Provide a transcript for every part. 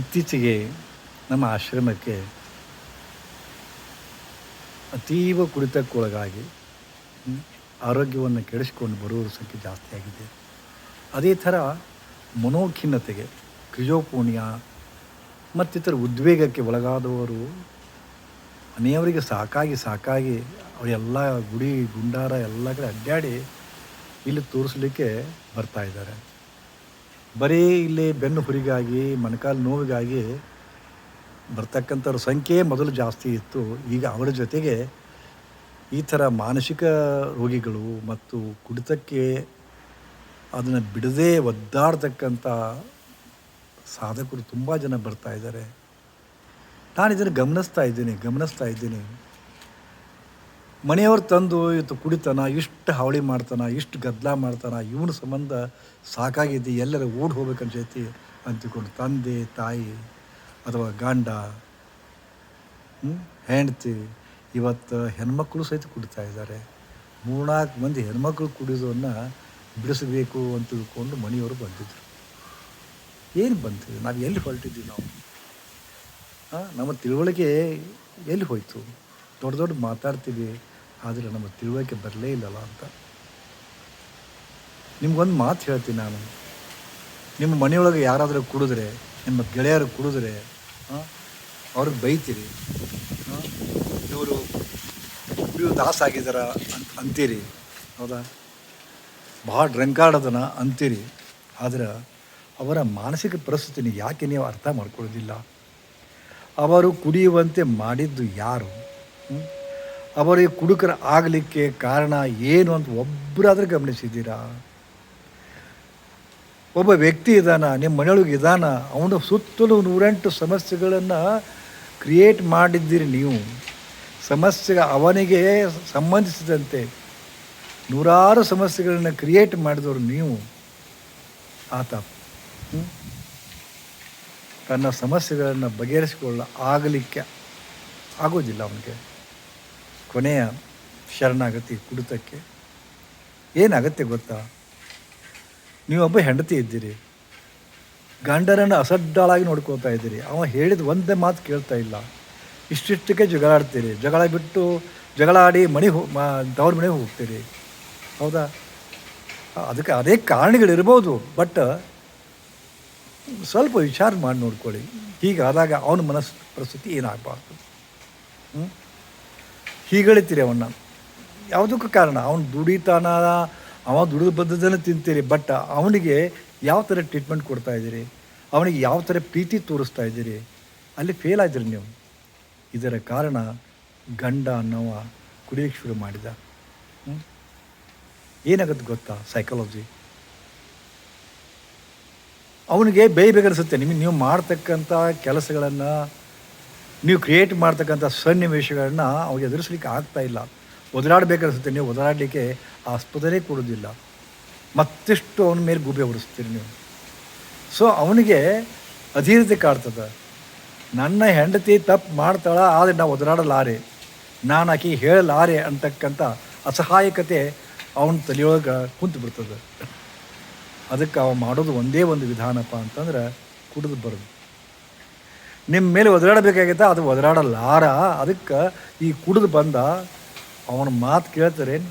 ಇತ್ತೀಚೆಗೆ ನಮ್ಮ ಆಶ್ರಮಕ್ಕೆ ಅತೀವ ಕುಡಿತಕ್ಕೊಳಗಾಗಿ ಆರೋಗ್ಯವನ್ನು ಕೆಡಿಸ್ಕೊಂಡು ಬರುವವರ ಸಂಖ್ಯೆ ಜಾಸ್ತಿ ಆಗಿದೆ. ಅದೇ ಥರ ಮನೋಖಿನ್ನತೆಗೆ ಕ್ರಿಜೋಪೂಣ್ಯ ಮತ್ತಿತರ ಉದ್ವೇಗಕ್ಕೆ ಒಳಗಾದವರು ಮನೆಯವರಿಗೆ ಸಾಕಾಗಿ ಸಾಕಾಗಿ ಅವರೆಲ್ಲ ಗುಡಿ, ಗುಂಡಾರ ಎಲ್ಲ ಕಡೆ ಅಡ್ಡಾಡಿ ಇಲ್ಲಿ ತೋರಿಸ್ಲಿಕ್ಕೆ ಬರ್ತಾ ಇದ್ದಾರೆ. ಬರೀ ಇಲ್ಲಿ ಬೆನ್ನು ಹುರಿಗಾಗಿ, ಮೊಣಕಾಲು ನೋವಿಗಾಗಿ ಬರ್ತಕ್ಕಂಥವ್ರ ಸಂಖ್ಯೆ ಮೊದಲು ಜಾಸ್ತಿ ಇತ್ತು. ಈಗ ಅವರ ಜೊತೆಗೆ ಈ ಥರ ಮಾನಸಿಕ ರೋಗಿಗಳು ಮತ್ತು ಕುಡಿತಕ್ಕೆ ಅದನ್ನು ಬಿಡದೇ ಒದ್ದಾಡ್ತಕ್ಕಂಥ ಸಾಧಕರು ತುಂಬ ಜನ ಬರ್ತಾ ಇದ್ದಾರೆ. ನಾನು ಇದನ್ನು ಗಮನಿಸ್ತಾ ಇದ್ದೀನಿ ಗಮನಿಸ್ತಾ ಇದ್ದೀನಿ. ಮನೆಯವ್ರು ತಂದು ಇವತ್ತು ಕುಡಿತಾನ, ಇಷ್ಟು ಹಾವಳಿ ಮಾಡ್ತಾನ, ಇಷ್ಟು ಗದ್ದಲ ಮಾಡ್ತಾನ, ಇವನ ಸಂಬಂಧ ಸಾಕಾಗಿದ್ದು ಎಲ್ಲರ ಓಡಿ ಹೋಗ್ಬೇಕನ್ಸೈತಿ ಅಂತಿಕೊಂಡು ತಂದೆ, ತಾಯಿ ಅಥವಾ ಗಂಡ? ಹೆಂಡ್ತಿ ಇವತ್ತು ಹೆಣ್ಮಕ್ಳು ಸಹಿತ ಕುಡಿತಾ ಇದ್ದಾರೆ. ಮೂರ್ನಾಲ್ಕು ಮಂದಿ ಹೆಣ್ಮಕ್ಳು ಕುಡಿಯೋದನ್ನು ಬಿಡಿಸಬೇಕು ಅಂತ ತಿಳ್ಕೊಂಡು ಮನೆಯವರು ಬಂದಿದ್ದರು ಏನು ಬಂತು ನಾವು ಎಲ್ಲಿ ಹೊರಟಿದ್ವಿ ನಾವು? ನಮ್ಮ ತಿಳುವಳಿಕೆ ಎಲ್ಲಿ ಹೋಯ್ತು? ದೊಡ್ಡ ದೊಡ್ಡ ಮಾತಾಡ್ತೀವಿ. ಆದರೆ ನಮ್ಮ ತಿಳುವಳಿಕೆ ಬರಲೇ ಇಲ್ಲಲ್ಲ ಅಂತ. ನಿಮ್ಗೊಂದು ಮಾತು ಹೇಳ್ತೀನಿ ನಾನು. ನಿಮ್ಮ ಮನೆಯೊಳಗೆ ಯಾರಾದರೂ ಕುಡಿದ್ರೆ, ನಿಮ್ಮ ಗೆಳೆಯರು ಕುಡಿದ್ರೆ ಅವ್ರಿಗೆ ಬೈತೀರಿ. ಇವರು ಇವರು ದಾಸ ಆಗಿದಾರ ಅಂತ ಅಂತೀರಿ. ಹೌದಾ? ಭಾಳ ಡ್ರಂಕಾರ್ಡ್ ಅದನ್ನ ಅಂತೀರಿ. ಆದರೆ ಅವರ ಮಾನಸಿಕ ಪರಿಸ್ಥಿತಿನ ಯಾಕೆ ನೀವು ಅರ್ಥ ಮಾಡ್ಕೊಳ್ಳೋದಿಲ್ಲ? ಅವರು ಕುಡಿಯುವಂತೆ ಮಾಡಿದ್ದು ಯಾರು? ಅವರಿಗೆ ಕುಡುಕರ ಆಗಲಿಕ್ಕೆ ಕಾರಣ ಏನು ಅಂತ ಒಬ್ಬರಾದರೂ ಗಮನಿಸಿದ್ದೀರಾ? ಒಬ್ಬ ವ್ಯಕ್ತಿ ಇದ್ದಾನ ನಿಮ್ಮ ಮನೆಯೊಳಗೆ ಇದ್ದಾನ ಅವನ ಸುತ್ತಲೂ ನೂರೆಂಟು ಸಮಸ್ಯೆಗಳನ್ನು ಕ್ರಿಯೇಟ್ ಮಾಡಿದ್ದೀರಿ ನೀವು. ಸಮಸ್ಯೆ ಅವನಿಗೆ ಸಂಬಂಧಿಸಿದಂತೆ ನೂರಾರು ಸಮಸ್ಯೆಗಳನ್ನು ಕ್ರಿಯೇಟ್ ಮಾಡಿದವರು ನೀವು. ಆತ? ತನ್ನ ಸಮಸ್ಯೆಗಳನ್ನು ಬಗೆಹರಿಸಿಕೊಳ್ಳ ಆಗಲಿಕ್ಕೆ ಆಗೋದಿಲ್ಲ ಅವನಿಗೆ. ಕೊನೆಯ ಶರಣಾಗತಿ ಕುಡಿತಕ್ಕೆ? ಏನಾಗತ್ತೆ ಗೊತ್ತಾ? ನೀವೊಬ್ಬ ಹೆಂಡತಿ ಇದ್ದೀರಿ. ಗಂಡರನ್ನು ಅಸಡ್ಡಾಳಾಗಿ ನೋಡ್ಕೋತಾ ಇದ್ದೀರಿ. ಅವ ಹೇಳಿದ ಒಂದೇ ಮಾತು ಕೇಳ್ತಾ ಇಲ್ಲ. ಇಷ್ಟಿಷ್ಟಕ್ಕೆ ಜಗಳಾಡ್ತೀರಿ. ಜಗಳ ಬಿಟ್ಟು ಜಗಳ ಆಡಿ ಮನೆ ಹೋ ದವ್ರ ಮನೆಗೆ ಹೋಗ್ತೀರಿ. ಹೌದಾ? ಅದಕ್ಕೆ ಅದೇ ಕಾರಣಗಳಿರ್ಬೋದು. ಬಟ್ ಸ್ವಲ್ಪ ವಿಚಾರ ಮಾಡಿ ನೋಡ್ಕೊಳ್ಳಿ. ಹೀಗಾದಾಗ ಅವನ ಮನಸ್ಸು ಪರಿಸ್ಥಿತಿ ಏನಾಗಬಾರ್ದು? ಹ್ಞೂ ಹೀಗಳಿತೀರಿ ಅವನ್ನ. ಯಾವುದಕ್ಕೂ ಕಾರಣ, ಅವನು ದುಡಿತಾನ, ಅವ ದುಡಿದು ಬಂದದನ್ನು ತಿಂತೀರಿ ಬಟ್ ಅವನಿಗೆ ಯಾವ ಥರ ಟ್ರೀಟ್ಮೆಂಟ್ ಕೊಡ್ತಾ ಇದ್ದೀರಿ? ಅವನಿಗೆ ಯಾವ ಥರ ಪ್ರೀತಿ ತೋರಿಸ್ತಾ ಇದ್ದೀರಿ? ಅಲ್ಲಿ ಫೇಲ್ ಆಯ್ತೀರಿ ನೀವು. ಇದರ ಕಾರಣ ಗಂಡ ಅನ್ನೋವ ಕುಡಿಯೋಕ್ಕೆ ಶುರು ಮಾಡಿದ? ಏನಾಗುತ್ತೆ ಗೊತ್ತಾ ಸೈಕಾಲಜಿ ಅವನಿಗೆ ಬೇಯಬೇಕನ್ಸುತ್ತೆ ನಿಮಗೆ ನೀವು ಮಾಡ್ತಕ್ಕಂಥ ಕೆಲಸಗಳನ್ನು ನೀವು ಕ್ರಿಯೇಟ್ ಮಾಡ್ತಕ್ಕಂಥ ಸನ್ನಿವೇಶಗಳನ್ನ ಅವ್ರಿಗೆ ಎದುರಿಸ್ಲಿಕ್ಕೆ ಆಗ್ತಾ ಇಲ್ಲ. ಒದರಾಡಬೇಕನ್ಸುತ್ತೆ ನೀವು ಒದರಾಡಲಿಕ್ಕೆ ಆಸ್ಪದನೇ ಕೊಡೋದಿಲ್ಲ ಮತ್ತಿಷ್ಟು ಅವನ ಮೇಲೆ ಗುಬೆ ಹೊರಿಸ್ತೀರಿ ನೀವು. ಸೊ ಅವನಿಗೆ ಅಧೀರತೆ ಕಾಡ್ತದೆ. ನನ್ನ ಹೆಂಡತಿ ತಪ್ಪು ಮಾಡ್ತಾಳ, ಆದರೆ ನಾವು ಒದರಾಡಲಾರೆ. ನಾನು ಆಕೆ ಹೇಳಲಾರೆ ಅಂತಕ್ಕಂಥ ಅಸಹಾಯಕತೆ ಅವನ ತಲೆಯೊಳಗೆ ಕುಂತು ಬಿಡ್ತದೆ. ಅದಕ್ಕೆ ಅವ ಮಾಡೋದು ಒಂದೇ ಒಂದು ವಿಧಾನಪ್ಪ ಅಂತಂದ್ರೆ ಕುಡಿದು ಬರೋದು. ನಿಮ್ಮ ಮೇಲೆ ಒದರಾಡಬೇಕಾಗೈತೆ ಅದು ಒದರಾಡಲಾರ ಅದಕ್ಕೆ ಈ ಕುಡಿದು ಬಂದ, ಅವನ ಮಾತು ಕೇಳ್ತಾರೇನು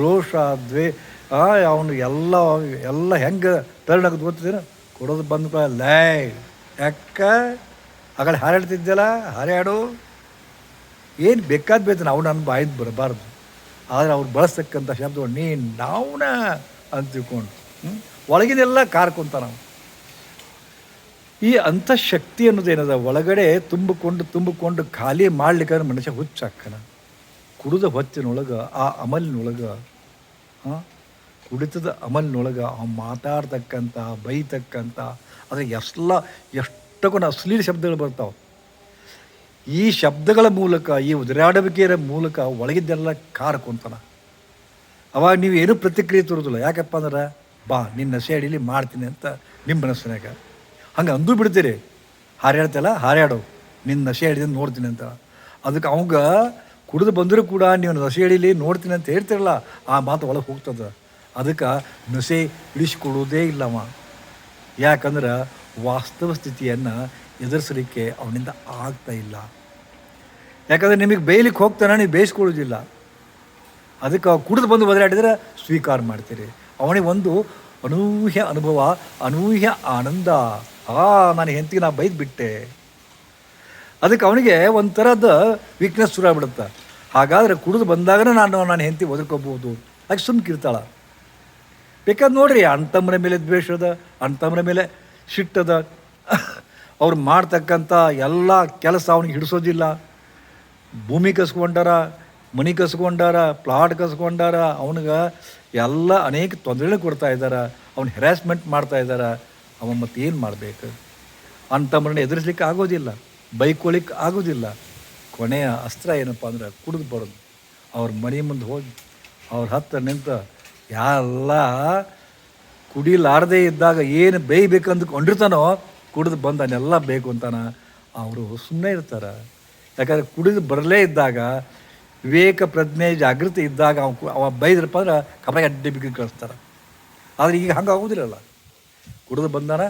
ರೋಷ ದ್ವೇ ಅವನು ಎಲ್ಲ ಎಲ್ಲ ಹೆಂಗೆ ತರಣಕ್ಕೆ ಗೊತ್ತಿದ್ದೇನೆ ಕುಡಿದು ಬಂದ ಲೈ, ಯಾಕ? ಆಗಲೇ ಹಾರಾಡ್ತಿದ್ದಲ್ಲ ಹಾರಾಡು. ಏನು ಬೇಕಾದ ಬೇಕು ನಾವು ನನ್ನ ಬಾಯ್ದು ಬರಬಾರ್ದು. ಆದರೆ ಅವ್ರು ಬಳಸ್ತಕ್ಕಂಥ ಶಬ್ದ ನೀನು ನಾವುನ ಅಂತ ತಿಳ್ಕೊಂಡು ಒಳಗಿನೆಲ್ಲ ಕಾರ್ಕೊಂತ ನಾವು. ಈ ಅಂತಃಶಕ್ತಿ ಅನ್ನೋದೇನದ ಒಳಗಡೆ ತುಂಬಿಕೊಂಡು ತುಂಬಿಕೊಂಡು ಖಾಲಿ ಮಾಡ್ಲಿಕ್ಕೆ ಮನುಷ್ಯ ಹುಚ್ಚಾಕನ ಕುಡಿದ ಹೊತ್ತಿನೊಳಗೆ, ಆ ಅಮಲಿನೊಳಗೆ ಹಾಂ ಕುಡಿತದ ಅಮಲಿನೊಳಗೆ ಆ ಮಾತಾಡ್ತಕ್ಕಂಥ, ಬೈತಕ್ಕಂಥ, ಅದ್ರ ಎಲ್ಲ ಎಷ್ಟೊಂದು ಅಶ್ಲೀಲ ಶಬ್ದಗಳು ಬರ್ತಾವೆ. ಈ ಶಬ್ದಗಳ ಮೂಲಕ, ಈ ಉಸಿರಾಡುವಿಕೆಯ ಮೂಲಕ ಒಳಗಿದ್ದೆಲ್ಲ ಕಾರ್ಕೊಂತಾನ ಅವಾಗ ನೀವು ಏನೂ ಪ್ರತಿಕ್ರಿಯೆ ತೋರೋದಿಲ್ಲ. ಯಾಕಪ್ಪ ಅಂದ್ರೆ, ಬಾ, ನಿನ್ನ ನಶೆ ಅಡಿಲಿ ಮಾಡ್ತೀನಿ ಅಂತ ನಿಮ್ಮ ಮನಸ್ಸಿನಾಗ. ಹಂಗೆ ಅಂದು ಬಿಡ್ತೀರಿ. ಹಾರ್ಯಾಡ್ತಲ್ಲ ಹಾರ್ಯಾಡು ನಿನ್ನ ನಶೆ ಹಿಡಿದು ನೋಡ್ತೀನಿ ಅಂತ. ಅದಕ್ಕೆ ಅವಂಗ ಕುಡಿದು ಬಂದರೂ ಕೂಡ ನೀವು ನಶೆ ಹಿಡೀಲಿ, ನೋಡ್ತೀನಿ ಅಂತ ಹೇಳ್ತಿರಲ್ಲ, ಆ ಮಾತು ಒಳಗೆ ಹೋಗ್ತದೆ. ಅದಕ್ಕೆ ನಶೆ ಇಳಿಸ್ಕೊಡೋದೇ ಇಲ್ಲವ ಯಾಕಂದ್ರೆ ವಾಸ್ತವ ಸ್ಥಿತಿಯನ್ನು ಎದುರಿಸಲಿಕ್ಕೆ ಅವನಿಂದ ಆಗ್ತಾ ಇಲ್ಲ. ಯಾಕಂದರೆ ನಿಮಗೆ ಬೇಯಲಿಕ್ಕೆ ಹೋಗ್ತಾನೆ, ನೀವು ಬೇಯಿಸ್ಕೊಳ್ಳೋದಿಲ್ಲ. ಅದಕ್ಕೆ ಕುಡಿದು ಬಂದು ಬದಲಾಡಿದ್ರೆ ಸ್ವೀಕಾರ ಮಾಡ್ತೀರಿ. ಅವನಿಗೆ ಒಂದು ಅನೂಹ್ಯ ಅನುಭವ, ಅನೂಹ್ಯ ಆನಂದ. ಆ ನಾನು ಹೆಂತಿಗೆ ನಾ ಬೈದು ಬಿಟ್ಟೆ ಅದಕ್ಕೆ ಅವನಿಗೆ ಒಂಥರದ ವೀಕ್ನೆಸ್ ಶುರು ಆಗ್ಬಿಡುತ್ತೆ. ಹಾಗಾದರೆ ಕುಡಿದು ಬಂದಾಗನೇ ನಾನು ನಾನು ಹೆಂಡತಿ ಒದರ್ಕೋಬೋದು ಹಾಗೆ ಸುಮ್ಕಿರ್ತಾಳ ಬೇಕಾದ್ರೆ ನೋಡ್ರಿ, ಅಣ್ತಮ್ಮನ ಮೇಲೆ ದ್ವೇಷದ ಅಣ್ತಮ್ಮನ ಮೇಲೆ ಸಿಟ್ಟದ ಅವ್ರು ಮಾಡ್ತಕ್ಕಂಥ ಎಲ್ಲ ಕೆಲಸ ಅವನಿಗೆ ಹಿಡಿಸೋದಿಲ್ಲ. ಭೂಮಿ ಕಸ್ಕೊಂಡಾರ, ಮನಿ ಕಸ್ಕೊಂಡಾರ ಪ್ಲಾಟ್ ಕಸ್ಕೊಂಡಾರ, ಅವನಿಗೆ ಎಲ್ಲ ಅನೇಕ ತೊಂದರೆಗಳು ಕೊಡ್ತಾ ಇದ್ದಾರೆ. ಅವ್ನು ಹೆರಾಸ್ಮೆಂಟ್ ಮಾಡ್ತಾ ಇದ್ದಾರೆ. ಅವ ಮತ್ತೆ ಏನು ಮಾಡಬೇಕು? ಮರಣ ಎದುರಿಸ್ಲಿಕ್ಕೆ ಆಗೋದಿಲ್ಲ ಬೈಕೊಳಿಕ್ಕೆ ಆಗೋದಿಲ್ಲ. ಕೊನೆಯ ಅಸ್ತ್ರ ಏನಪ್ಪ ಅಂದ್ರೆ ಕುಡಿದು ಬರೋದು. ಅವ್ರ ಮನೆ ಮುಂದೆ ಹೋಗಿ, ಅವ್ರ ಹತ್ತಿರ ನಿಂತ ಎಲ್ಲ ಕುಡಿಲಾರದೇ ಇದ್ದಾಗ ಏನು ಬೇಯ್ಬೇಕಂದು ಕೊಂಡಿರ್ತಾನೋ, ಕುಡಿದು ಬಂದನೆಲ್ಲ ಬೇಕು ಅಂತಾನ ಅವರು ಸುಮ್ಮನೆ ಇರ್ತಾರೆ. ಯಾಕಂದ್ರೆ ಕುಡಿದು ಬರಲೇ ಇದ್ದಾಗ, ವಿವೇಕ ಪ್ರಜ್ಞೆ ಜಾಗೃತಿ ಇದ್ದಾಗ ಅವ ಅವ ಬೈದ್ರಪ್ಪ ಅಂದ್ರೆ ಕಬಾಯಿ ಅಡ್ಡಿ ಬಿಗಿ ಕಳಿಸ್ತಾರೆ. ಆದರೆ ಈಗ ಹಂಗೆ ಆಗೋದಿಲ್ಲಲ್ಲ ಕುಡಿದು ಬಂದಾನ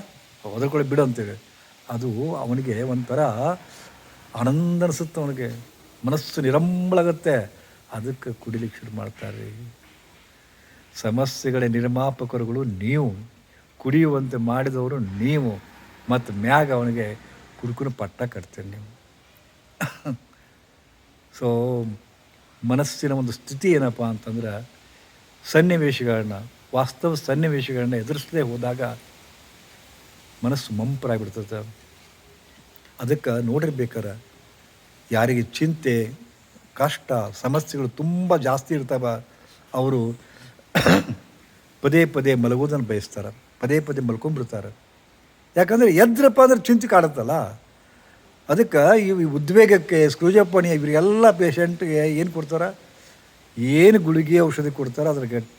ಒದರ್ಕೊಳ್ಳಿ ಬಿಡು ಅಂತೇಳಿ. ಅದು ಅವನಿಗೆ ಒಂಥರ ಆನಂದ ಅನಿಸುತ್ತೆ ಅವನಿಗೆ. ಮನಸ್ಸು ನಿರಂಬಳಾಗತ್ತೆ. ಅದಕ್ಕೆ ಕುಡಿಲಿಕ್ಕೆ ಶುರು ಮಾಡ್ತಾರೆ. ಸಮಸ್ಯೆಗಳ ನಿರ್ಮಾಪಕರುಗಳು ನೀವು, ಕುಡಿಯುವಂತೆ ಮಾಡಿದವರು ನೀವು, ಮತ್ತು ಮ್ಯಾಗ ಅವನಿಗೆ ಕುಡುಕುನ ಪಟ್ಟ ಕಟ್ತೀರಿ ನೀವು. ಸೊ ಮನಸ್ಸಿನ ಒಂದು ಸ್ಥಿತಿ ಏನಪ್ಪ ಅಂತಂದ್ರೆ, ಸನ್ನಿವೇಶಗಳನ್ನ, ವಾಸ್ತವ ಸನ್ನಿವೇಶಗಳನ್ನ ಎದುರಿಸದೇ ಹೋದಾಗ ಮನಸ್ಸು ಮಂಪರಾಗಿಬಿಡ್ತದೆ ಅದಕ್ಕೆ ನೋಡಿರ್ಬೇಕಾರೆ ಯಾರಿಗೆ ಚಿಂತೆ, ಕಷ್ಟ, ಸಮಸ್ಯೆಗಳು ತುಂಬ ಜಾಸ್ತಿ ಇರ್ತಾವ, ಅವರು ಪದೇ ಪದೇ ಮಲಗೋದನ್ನು ಬಯಸ್ತಾರೆ. ಪದೇ ಪದೇ ಮಲ್ಕೊಂಡ್ಬಿಡ್ತಾರೆ. ಯಾಕಂದರೆ ಎದ್ರಪ್ಪ ಅಂದ್ರೆ ಚಿಂತೆ ಕಾಡುತ್ತಲ್ಲ. ಅದಕ್ಕೆ ಈ ಉದ್ವೇಗಕ್ಕೆ ಸ್ಕ್ರೂಜಪ್ಪಣಿ ಇವರಿಗೆಲ್ಲ ಪೇಷಂಟ್ಗೆ ಏನು ಕೊಡ್ತಾರೆ? ಏನು ಗುಳಿಗೆ ಔಷಧಿ ಕೊಡ್ತಾರೆ ಅದ್ರ ಗಟ್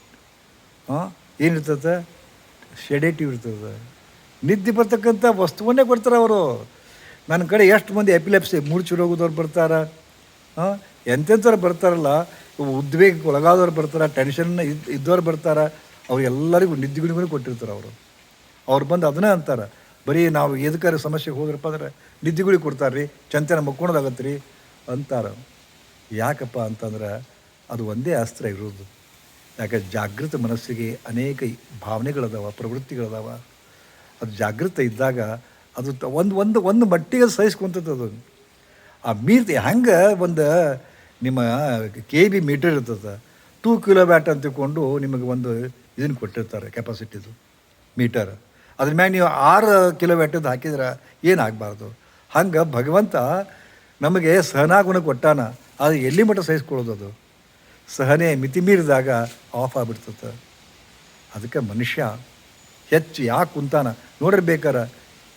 ಹಾಂ ಏನಿರ್ತದೆ ಶೆಡೇಟಿವ್ ಇರ್ತದೆ ನಿದ್ದೆ ಬರ್ತಕ್ಕಂಥ ವಸ್ತುವನ್ನೇ ಕೊಡ್ತಾರೆ ಅವರು. ನನ್ನ ಕಡೆ ಎಷ್ಟು ಮಂದಿ ಎಪಿಲೆಪ್ಸಿ ಮೂರ್ಛೆ ಹೋಗೋದವ್ರು ಬರ್ತಾರೆ ಹಾಂ ಎಂತೆಂಥವ್ರು ಬರ್ತಾರಲ್ಲ ಉದ್ವೇಗ ಒಳಗಾದವ್ರು ಬರ್ತಾರೆ ಟೆನ್ಷನ್ ಇದ್ ಇದ್ದವ್ರು ಬರ್ತಾರೆ ನಿದ್ದೆ ಗುಣಿಗೂ ಕೊಟ್ಟಿರ್ತಾರೆ ಅವರು. ಅವ್ರು ಬಂದು ಅದನ್ನೇ ಅಂತಾರೆ, ಬರೀ ನಾವು ಎದಕ್ಕಾರ ಸಮಸ್ಯೆಗೆ ಹೋದ್ರಪ್ಪ ಅಂದ್ರೆ ನಿದ್ದೆಗುಳಿ ಕೊಡ್ತಾರೆ ರೀ ಚಂತನ ಮಕ್ಕೊಳೋದಾಗತ್ತೆ ರೀ ಅಂತಾರೆ. ಯಾಕಪ್ಪ ಅಂತಂದ್ರೆ ಅದು ಒಂದೇ ಅಸ್ತ್ರ ಇರೋದು. ಯಾಕೆ ಜಾಗೃತ ಮನಸ್ಸಿಗೆ ಅನೇಕ ಭಾವನೆಗಳದಾವ, ಪ್ರವೃತ್ತಿಗಳದಾವ. ಅದು ಜಾಗೃತ ಇದ್ದಾಗ ಅದು ಒಂದು ಒಂದು ಒಂದು ಮಟ್ಟಿಗೆ ಸಹಿಸ್ಕೊಂತದ್ದು ಅದು. ಆ ಮೀರ್ತಿ ಹಂಗೆ ಒಂದು ನಿಮ್ಮ ಕೆ ಬಿ ಮೀಟರ್ ಇರ್ತದೆ. ಟೂ ಕಿಲೋ ವ್ಯಾಟ್ ಅಂತ ತಿಳ್ಕೊಂಡು ನಿಮಗೆ ಒಂದು ಇದನ್ನು ಕೊಟ್ಟಿರ್ತಾರೆ ಕೆಪಾಸಿಟಿದು ಮೀಟರ್ ಅದ್ರ ಮ್ಯಾಗ ನೀವು ಆರು ಕಿಲೋ ವ್ಯಾಟದ್ದು ಹಾಕಿದ್ರೆ ಏನಾಗಬಾರ್ದು ಹಂಗೆ ಭಗವಂತ ನಮಗೆ ಸಹನಾಗುಣ ಕೊಟ್ಟಾನ. ಅದು ಎಲ್ಲಿ ಮಟ್ಟ ಸಹಿಸ್ಕೊಳ್ಳೋದು ಅದು? ಸಹನೆ ಮಿತಿ ಮೀರಿದಾಗ ಆಫ್ ಆಗಿಬಿಡ್ತದೆ. ಅದಕ್ಕೆ ಮನುಷ್ಯ ಹೆಚ್ಚು ಯಾಕೆ ಕುಂತಾನ? ನೋಡಿರ್ಬೇಕಾರ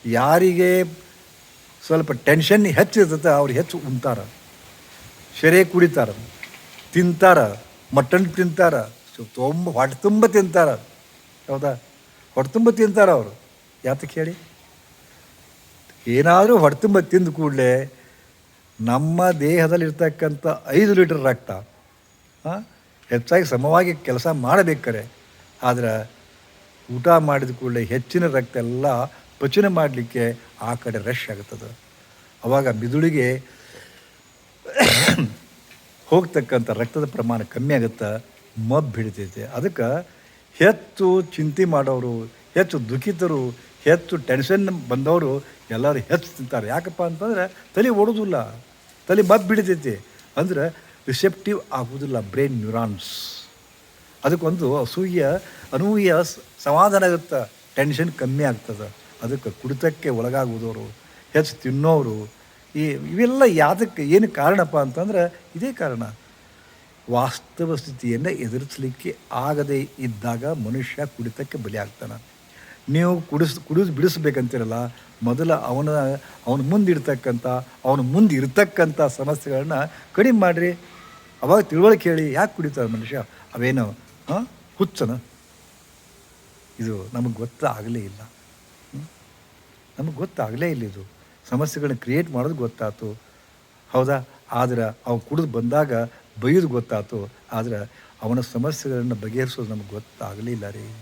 ಯಾರಿಗೆ ಸ್ವಲ್ಪ ಟೆನ್ಷನ್ ಹೆಚ್ಚಿರ್ತದೆ ಅವ್ರು ಹೆಚ್ಚು ಉಣ್ತಾರ. ಶೆರೆ ಕುಡಿತಾರ, ತಿಂತಾರ ಮಟನ್ ತಿಂತಾರ ತುಂಬ ಹೊಟ್ಟೆ ತುಂಬ ತಿಂತಾರ. ಹೌದಾ? ಹೊಟ್ಟೆ ತುಂಬ ತಿಂತಾರ ಅವರು. ಯಾತಕ್ಕೆ ಹೇಳಿ? ಏನಾದರೂ ಹೊಟ್ಟೆ ತುಂಬ ತಿಂದ ಕೂಡಲೇ ನಮ್ಮ ದೇಹದಲ್ಲಿರ್ತಕ್ಕಂಥ ಐದು ಲೀಟರ್ ರಕ್ತ ಹೆಚ್ಚಾಗಿ ಸಮವಾಗಿ ಕೆಲಸ ಮಾಡಬೇಕಾರೆ. ಆದ್ರೆ ಊಟ ಮಾಡಿದ ಕೂಡಲೇ ಹೆಚ್ಚಿನ ರಕ್ತ ಎಲ್ಲ ಪಚನ ಮಾಡಲಿಕ್ಕೆ ಆ ಕಡೆ ರಶ್ ಆಗುತ್ತದೆ. ಅವಾಗ ಮಿದುಳಿಗೆ ಹೋಗ್ತಕ್ಕಂಥ ರಕ್ತದ ಪ್ರಮಾಣ ಕಮ್ಮಿ ಆಗುತ್ತೆ ಮಬ್ಬು ಹಿಡಿತೈತೆ. ಅದಕ್ಕೆ ಹೆಚ್ಚು ಚಿಂತೆ ಮಾಡೋರು, ಹೆಚ್ಚು ದುಃಖಿತರು, ಹೆಚ್ಚು ಟೆನ್ಷನ್ ಬಂದವರು ಎಲ್ಲರೂ ಹೆಚ್ಚು ತಿಂತಾರೆ. ಯಾಕಪ್ಪ ಅಂತಂದ್ರೆ ತಲೆ ಓಡೋದಿಲ್ಲ ತಲೆ ಮಬ್ಬು ಬಿಡಿತೈತಿ ಅಂದ್ರೆ ರಿಸೆಪ್ಟಿವ್ ಆಗೋದಿಲ್ಲ ಬ್ರೈನ್ ನ್ಯೂರಾನ್ಸ್ ಅದಕ್ಕೊಂದು ಅಸೂಯ, ಅನೂಹ್ಯ ಸ- ಸಮಾಧಾನ ಆಗುತ್ತೆ ಟೆನ್ಷನ್ ಕಮ್ಮಿ ಆಗ್ತದೆ. ಅದಕ್ಕೆ ಕುಡಿತಕ್ಕೆ ಒಳಗಾಗುವುದವರು ಹೆಚ್ಚು ತಿನ್ನೋರು, ಈ ಇವೆಲ್ಲ ಯಾತಕ್ಕೆ, ಏನು ಕಾರಣಪ್ಪ ಅಂತಂದ್ರೆ ಇದೇ ಕಾರಣ. ವಾಸ್ತವ ಸ್ಥಿತಿಯನ್ನು ಎದುರಿಸಲಿಕ್ಕೆ ಆಗದೇ ಇದ್ದಾಗ ಮನುಷ್ಯ ಕುಡಿತಕ್ಕೆ ಬಲಿಯಾಗ್ತಾನೆ ನೀವು ಕುಡಿಸ್ ಕುಡಿದು ಬಿಡಿಸ್ಬೇಕಂತಿರಲ್ಲ, ಮೊದಲ ಅವನ ಅವನ ಮುಂದಿಡ್ತಕ್ಕಂಥ, ಅವನ ಮುಂದೆ ಇರ್ತಕ್ಕಂಥ ಸಮಸ್ಯೆಗಳನ್ನ ಕಡಿಮೆ ಮಾಡಿರಿ. ಅವಾಗ ತಿಳುವಳಿಕೆ ಹೇಳಿ ಯಾಕೆ ಕುಡಿತಾರೆ ಮನುಷ್ಯ? ಅವೇನು ಹಾಂ? ಹುಚ್ಚನ? ಇದು ನಮಗೆ ಗೊತ್ತಾಗಲೇ ಇಲ್ಲ. ನಮಗೆ ಗೊತ್ತಾಗಲೇ ಇಲ್ಲ ಇದು. ಸಮಸ್ಯೆಗಳನ್ನ ಕ್ರಿಯೇಟ್ ಮಾಡೋದು ಗೊತ್ತಾಯ್ತು ಹೌದಾ? ಆದ್ರೆ ಅವ ಕುಡಿದು ಬಂದಾಗ ಬೈಯೋದು ಗೊತ್ತಾಯ್ತು ಆದ್ರೆ ಅವನ ಸಮಸ್ಯೆಗಳನ್ನು ಬಗೆಹರಿಸೋದು ನಮಗೆ ಗೊತ್ತಾಗಲಿಲ್ಲ ರೀ.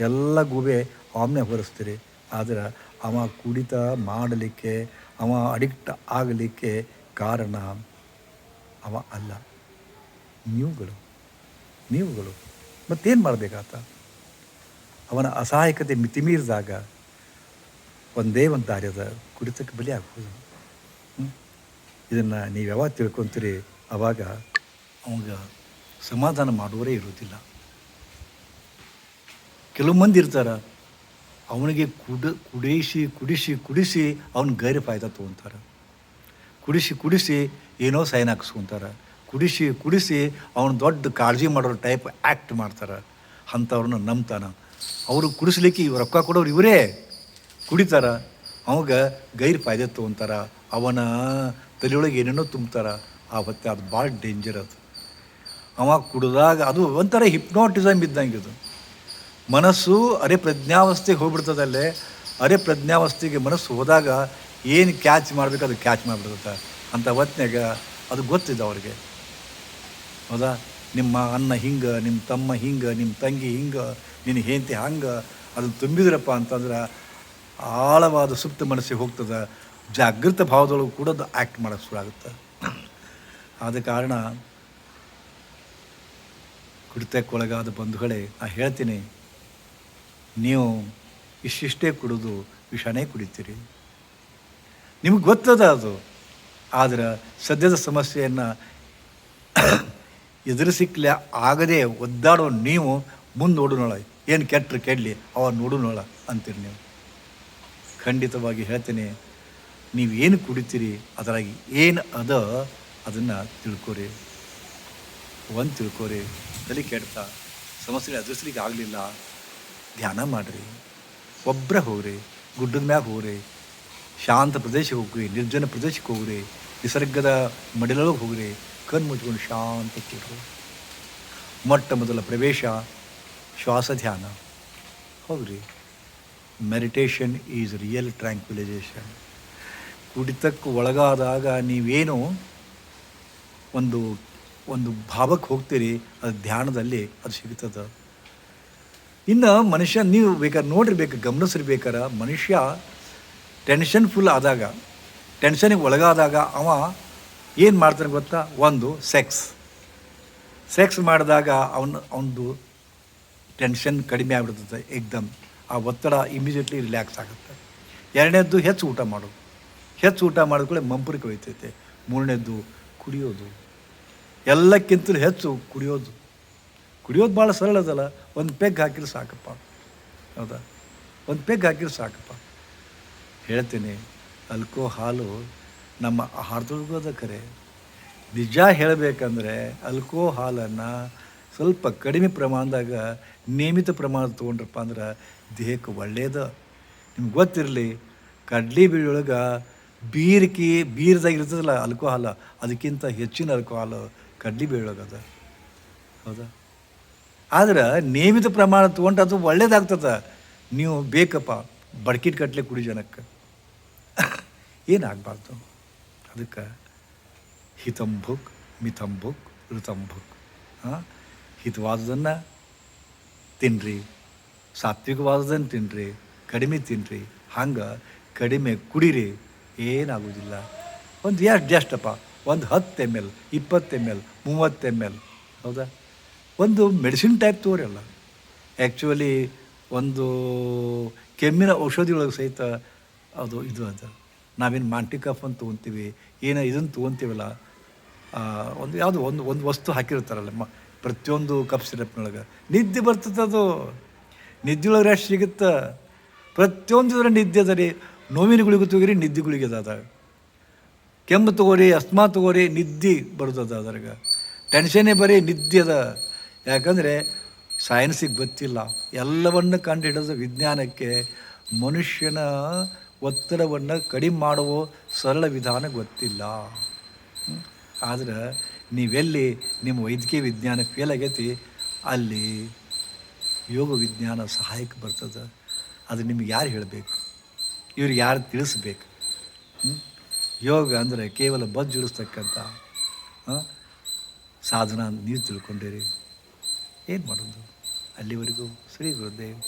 ಎಲ್ಲ ಗೂಬೆ ಆಮ್ನೆ ಹೊರಿಸ್ತೀರಿ. ಆದರೆ ಅವ ಕುಡಿತ ಮಾಡಲಿಕ್ಕೆ, ಅವ ಅಡಿಕ್ಟ್ ಆಗಲಿಕ್ಕೆ ಕಾರಣ ಅವ ಅಲ್ಲ. ನೀವುಗಳು ನೀವುಗಳು. ಮತ್ತೇನು ಮಾಡಬೇಕಾತ ಅವನ ಅಸಹಾಯಕತೆ ಮಿತಿಮೀರಿದಾಗ ಒಂದೇ ಒಂದು ದಾರ್ಯದ ಕುಡಿತಕ್ಕೆ ಬಲಿ ಆಗ್ಬೋದು ಇದನ್ನು ನೀವು ಯಾವಾಗ ತಿಳ್ಕೊತೀರಿ? ಆವಾಗ ಅವಾಗ ಸಮಾಧಾನ ಮಾಡುವರೇ ಇರೋದಿಲ್ಲ ಕೆಲವು ಮಂದಿ ಇರ್ತಾರೆ, ಅವನಿಗೆ ಕುಡ, ಕುಡಿಸಿ ಕುಡಿಸಿ ಕುಡಿಸಿ ಅವನ ಗೈರು ಫಾಯ್ದ ತೊಗೊತಾರೆ. ಕುಡಿಸಿ ಕುಡಿಸಿ ಏನೋ ಸೈನ್ ಹಾಕಿಸ್ಕೊಂತಾರೆ. ಕುಡಿಸಿ ಕುಡಿಸಿ ಅವನು ದೊಡ್ಡ ಕಾಳಜಿ ಮಾಡೋರು ಟೈಪ್ ಆ್ಯಕ್ಟ್ ಮಾಡ್ತಾರೆ. ಅಂಥವ್ರನ್ನ ನಂಬ್ತಾನೆ. ಅವರು ಕುಡಿಸ್ಲಿಕ್ಕೆ ಇವ್ರು ರೊಕ್ಕ ಕೊಡೋರು ಇವರೇ. ಕುಡಿತಾರ. ಅವಾಗ ಗೈರು ಫಾಯ್ದೆ ತೊಗೊತಾರ. ಅವನ ತಲೆಯೊಳಗೆ ಏನೇನೋ ತುಂಬ್ತಾರೆ. ಆ ಹೊತ್ತೆ ಅದು ಭಾಳ ಡೇಂಜರ್ ಅದು. ಅವ ಕುಡಿದಾಗ ಅದು ಒಂಥರ ಹಿಪ್ನೋಟಿಸಮ್ ಇದ್ದಂಗೆ ಇದು ಮನಸ್ಸು ಅರೆ ಪ್ರಜ್ಞಾವಸ್ಥೆಗೆ ಹೋಗ್ಬಿಡ್ತದಲ್ಲೇ ಅರೆ ಪ್ರಜ್ಞಾವಸ್ಥೆಗೆ ಮನಸ್ಸು ಹೋದಾಗ ಏನು ಕ್ಯಾಚ್ ಮಾಡಬೇಕು ಅದು ಕ್ಯಾಚ್ ಮಾಡಿಬಿಡ್ತದೆ ಅಂತ ಹೊತ್ತಿನಾಗ ಅದು ಗೊತ್ತಿದೆ ಅವ್ರಿಗೆ. ಹೌದಾ? ನಿಮ್ಮ ಅಣ್ಣ ಹಿಂಗೆ, ನಿಮ್ಮ ತಮ್ಮ ಹಿಂಗೆ, ನಿಮ್ಮ ತಂಗಿ ಹಿಂಗೆ, ನಿನ್ನ ಹೆಂಡತಿ ಹಂಗೆ, ಅದನ್ನು ತುಂಬಿದ್ರಪ್ಪ ಅಂತಂದ್ರೆ ಆಳವಾದ ಸುಪ್ತ ಮನಸ್ಸಿಗೆ ಹೋಗ್ತದೆ. ಜಾಗೃತ ಭಾವದೊಳಗೆ ಕೂಡ ಅದು ಆ್ಯಕ್ಟ್ ಮಾಡೋಕ್ಕೆ ಶುರು ಆಗುತ್ತೆ. ಆದ ಕಾರಣ ಕುಡಿತಕ್ಕೊಳಗಾದ ಬಂಧುಗಳೇ, ನಾ ಹೇಳ್ತೀನಿ, ನೀವು ಇಷ್ಟಿಷ್ಟೇ ಕುಡಿದು ವಿಷಾನೇ ಕುಡಿತೀರಿ. ನಿಮಗೆ ಗೊತ್ತದ ಅದು. ಆದರೆ ಸದ್ಯದ ಸಮಸ್ಯೆಯನ್ನು ಎದುರಿಸಿಕ್ಲೆ ಆಗದೆ ಒದ್ದಾಡೋ ನೀವು ಮುಂದೆ ನೋಡೋಣ ಏನು ಕೆಟ್ಟರು ಕೆಡಲಿ ಅವ ನೋಡೋಣ ಅಂತೀರಿ ನೀವು. ಖಂಡಿತವಾಗಿ ಹೇಳ್ತೇನೆ, ನೀವು ಏನು ಕುಡಿತೀರಿ, ಅದರಾಗಿ ಏನು ಅದ ಅದನ್ನು ತಿಳ್ಕೊರಿ. ಒಂದು ತಿಳ್ಕೊರಿ, ತಲೆ ಕೆಡ್ತಾ ಸಮಸ್ಯೆ ಎದುರಿಸ್ಲಿಕ್ಕೆ ಆಗಲಿಲ್ಲ, ಧ್ಯಾನ ಮಾಡಿರಿ. ಒಬ್ಬರೇ ಹೋಗ್ರಿ, ಗುಡ್ಡದ ಮ್ಯಾಗ ಹೋಗ್ರಿ, ಶಾಂತ ಪ್ರದೇಶಕ್ಕೆ ಹೋಗ್ರಿ, ನಿರ್ಜನ ಪ್ರದೇಶಕ್ಕೆ ಹೋಗ್ರಿ, ನಿಸರ್ಗದ ಮಡಿಲೊಳಗೆ ಹೋಗ್ರಿ ಕಣ್ಣು ಮುಚ್ಕೊಂಡು ಶಾಂತ ಕೇಳು ಮೊಟ್ಟ ಮೊದಲ ಪ್ರವೇಶ ಶ್ವಾಸ ಧ್ಯಾನ. ಹೌದ್ರಿ? ಮೆಡಿಟೇಷನ್ ಈಸ್ ರಿಯಲ್ ಟ್ರ್ಯಾಂಕ್ವಿಲೈಸೇಷನ್ ಕುಡಿತಕ್ಕೂ ಒಳಗಾದಾಗ ನೀವೇನು ಒಂದು ಒಂದು ಭಾವಕ್ಕೆ ಹೋಗ್ತೀರಿ, ಅದು ಧ್ಯಾನದಲ್ಲಿ ಅದು ಸಿಗ್ತದೆ. ಇನ್ನು ಮನುಷ್ಯ, ನೀವು ಬೇಕಾದ್ರೆ ನೋಡಿರ್ಬೇಕು, ಗಮನಿಸಿರ್ಬೇಕಾರ ಮನುಷ್ಯ ಟೆನ್ಷನ್ ಫುಲ್ ಆದಾಗ ಟೆನ್ಷನಿಗೆ ಒಳಗಾದಾಗ ಅವ ಏನು ಮಾಡ್ತಾನೆ ಗೊತ್ತಾ? ಒಂದು ಸೆಕ್ಸ್ ಸೆಕ್ಸ್ ಮಾಡಿದಾಗ ಅವನು, ಅವನದು ಟೆನ್ಷನ್ ಕಡಿಮೆ ಆಗಿಬಿಡ್ತದೆ ಏಕ್ದಮ್ ಆ ಒತ್ತಡ ಇಮಿಡಿಯೇಟ್ಲಿ ರಿಲ್ಯಾಕ್ಸ್ ಆಗುತ್ತೆ. ಎರಡನೇದ್ದು ಹೆಚ್ಚು ಊಟ ಮಾಡೋದು ಹೆಚ್ಚು ಊಟ ಮಾಡಿದ್ಕೊಳ್ಳೆ ಮಂಪುರಿಕೆ ಹೋಯ್ತೈತೆ. ಮೂರನೇದ್ದು ಕುಡಿಯೋದು. ಎಲ್ಲಕ್ಕಿಂತಲೂ ಹೆಚ್ಚು ಕುಡಿಯೋದು. ಕುಡಿಯೋದು ಭಾಳ ಸರಳದಲ್ಲ ಒಂದು ಪೆಗ್ ಹಾಕಿದ್ರೆ ಸಾಕಪ್ಪ. ಹೌದಾ? ಒಂದು ಪೆಗ್ ಹಾಕಿದ್ರೆ ಸಾಕಪ್ಪ. ಹೇಳ್ತೀನಿ ಅಲ್ಕೋ ಹಾಲು ನಮ್ಮ ಆಹಾರ ಕರೆ. ನಿಜ ಹೇಳಬೇಕಂದ್ರೆ ಅಲ್ಕೋಹಾಲನ್ನು ಸ್ವಲ್ಪ ಕಡಿಮೆ ಪ್ರಮಾಣದಾಗ ನಿಯಮಿತ ಪ್ರಮಾಣ ತೊಗೊಂಡ್ರಪ್ಪ ಅಂದ್ರೆ ದೇಹಕ್ಕೆ ಒಳ್ಳೆಯದು ನಿಮ್ಗೆ ಗೊತ್ತಿರಲಿ, ಕಡ್ಲಿ ಬೀಳೊಳಗೆ ಬೀರ್ಕಿ ಬೀರ್ದಾಗ ಇರ್ತದಲ್ಲ ಅಲ್ಕೋಹಾಲ, ಅದಕ್ಕಿಂತ ಹೆಚ್ಚಿನ ಅಲ್ಕೋಹಾಲು ಕಡ್ಲಿ ಬೀಳೊಳಗದ ಹೌದಾ? ಆದ್ರೆ ನಿಯಮಿತ ಪ್ರಮಾಣ ತೊಗೊಂಡು ಅದು ಒಳ್ಳೇದಾಗ್ತದೆ. ನೀವು ಬೇಕಪ್ಪ, ಬಡ್ಕಿಟ್ ಕಟ್ಲೆ ಕುಡಿ ಜನಕ್ಕೆ. ಏನಾಗಬಾರ್ದು ಅದಕ್ಕೆ ಹಿತಂಭುಕ್, ಮಿತಂಭುಕ್, ಋತಂಭುಕ್ ಹಾಂ ಹಿತವಾದದನ್ನು ತಿನ್ನಿರಿ ಸಾತ್ವಿಕವಾದದನ್ನು ತಿನ್ನಿರಿ ಕಡಿಮೆ ತಿನ್ನಿರಿ ಹಂಗೆ ಕಡಿಮೆ ಕುಡಿರಿ ಏನಾಗೋದಿಲ್ಲ ಒಂದು ಎಷ್ಟು ಎಷ್ಟಪ್ಪ ಒಂದು ಹತ್ತು ಎಂ ಎಲ್ ಇಪ್ಪತ್ತು ಎಂ ಎಲ್ ಮೂವತ್ತು ಎಂ ಎಲ್ ಹೌದಾ? ಒಂದು ಮೆಡಿಸಿನ್ ಟೈಪ್ ಅಲ್ಲ. ಆ್ಯಕ್ಚುಲಿ ಒಂದು ಕೆಮ್ಮಿನ ಔಷಧಿ ಒಳಗೆ ಸಹಿತ ಅದು ಇದು ಅದು ನಾವೇನು ಮಾಂಟಿಕಫ್ ಅಂತ ತೊಗೊತೀವಿ, ಏನೋ ಇದನ್ನು ತೊಗೊತೀವಲ್ಲ ಒಂದು ಯಾವುದು ಒಂದು ಒಂದು ವಸ್ತು ಹಾಕಿರ್ತಾರಲ್ಲ ಮ, ಪ್ರತಿಯೊಂದು ಕಪ್ ಸಿರಪ್ನೊಳಗೆ ನಿದ್ದೆ ಬರ್ತದೆ ಅದು. ನಿದ್ದೆ ಒಳಗೆ ರೆಸ್ಟ್ ಸಿಗುತ್ತೆ. ಪ್ರತಿಯೊಂದು ಇದ್ರ ನಿದ್ದೆ ಅದ ರೀ. ನೋವಿನ ಗುಳಿಗೆ ತಗೋರಿ ನಿದ್ದೆ ಗುಳಿಗೆ ಅದ. ಕೆಮ್ಮು ತಗೋರಿ ಅಸ್ಮಾ ತಗೋರಿ, ನಿದ್ದೆ ಬರ್ತದ ಅದ್ರಾಗ. ಟೆನ್ಷನ್ನೇ ಬರೀ ನಿದ್ದೆ ಅದ. ಯಾಕಂದರೆ ಸೈನ್ಸಿಗೆ ಗೊತ್ತಿಲ್ಲ. ಎಲ್ಲವನ್ನು ಕಂಡು ಹಿಡಿದ ವಿಜ್ಞಾನಕ್ಕೆ ಮನುಷ್ಯನ ಒತ್ತಡವನ್ನು ಕಡಿಮೆ ಮಾಡುವ ಸರಳ ವಿಧಾನ ಗೊತ್ತಿಲ್ಲ. ಆದರೆ ನೀವೆಲ್ಲಿ ನಿಮ್ಮ ವೈದ್ಯಕೀಯ ವಿಜ್ಞಾನ ಫೇಲ್ ಆಗೈತಿ, ಅಲ್ಲಿ ಯೋಗ ವಿಜ್ಞಾನ ಸಹಾಯಕ್ಕೆ ಬರ್ತದೆ. ಅದು ನಿಮ್ಗೆ ಯಾರು ಹೇಳಬೇಕು? ಇವ್ರಿಗೆ ಯಾರು ತಿಳಿಸ್ಬೇಕು? ಯೋಗ ಅಂದರೆ ಕೇವಲ ಬಜ್ಜಿಡಿಸ್ತಕ್ಕಂಥ ಸಾಧನ ನೀವು ತಿಳ್ಕೊಂಡಿರಿ. ಏನು ಮಾಡೋದು? ಅಲ್ಲಿವರೆಗೂ ಶ್ರೀ ಗುರುದೇವ್